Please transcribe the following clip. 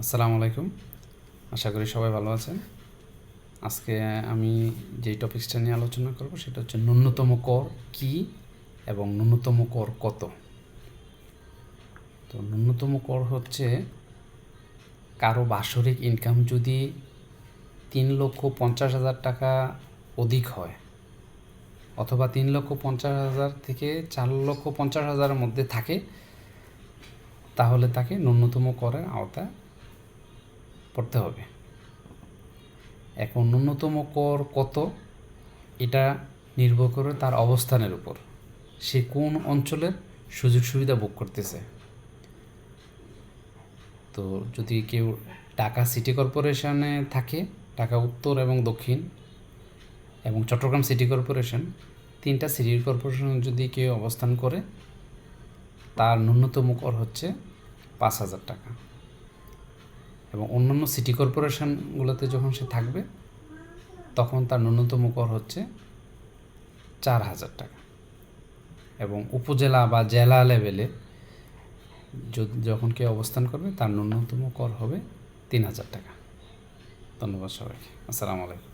আসসালামু আলাইকুম। আশা করি সবাই ভালো আছেন। আজকে আমি যেই টপিক্সটা নিয়ে আলোচনা করব সেটা হচ্ছে ন্যূনতম কর কি এবং ন্যূনতম কর কত? তো ন্যূনতম কর হচ্ছে কারও বাৎসরিক ইনকাম যদি তিন লক্ষ পঞ্চাশ হাজার টাকা অধিক হয় অথবা তিন লক্ষ পঞ্চাশ হাজার থেকে চার লক্ষ পঞ্চাশ হাজারের মধ্যে থাকে, তাহলে তাকে ন্যূনতম করের আওতায় পড়তে হবে। এখন ন্যূনতম কর কত? এটা নির্ভর করে তার অবস্থানের উপর। সে কোন অঞ্চলের সুযোগ সুবিধা ভোগ করতেছে? তো যদি কেউ ঢাকা সিটি কর্পোরেশনে থাকে, ঢাকা উত্তর এবং দক্ষিণ, এবং চট্টগ্রাম সিটি কর্পোরেশন, তিনটা সিটি কর্পোরেশনে যদি কেউ অবস্থান করে, তার ন্যূনতম কর হচ্ছে পাঁচ হাজার টাকা। এবং অন্যান্য সিটি কর্পোরেশনগুলোতে যখন সে থাকবে, তখন তার ন্যূনতম কর হচ্ছে চার হাজার টাকা। এবং উপজেলা বা জেলা লেভেলে যখন কেউ অবস্থান করবে, তার ন্যূনতম কর হবে তিন হাজার টাকা। ধন্যবাদ সবাইকে। আসসালামু আলাইকুম।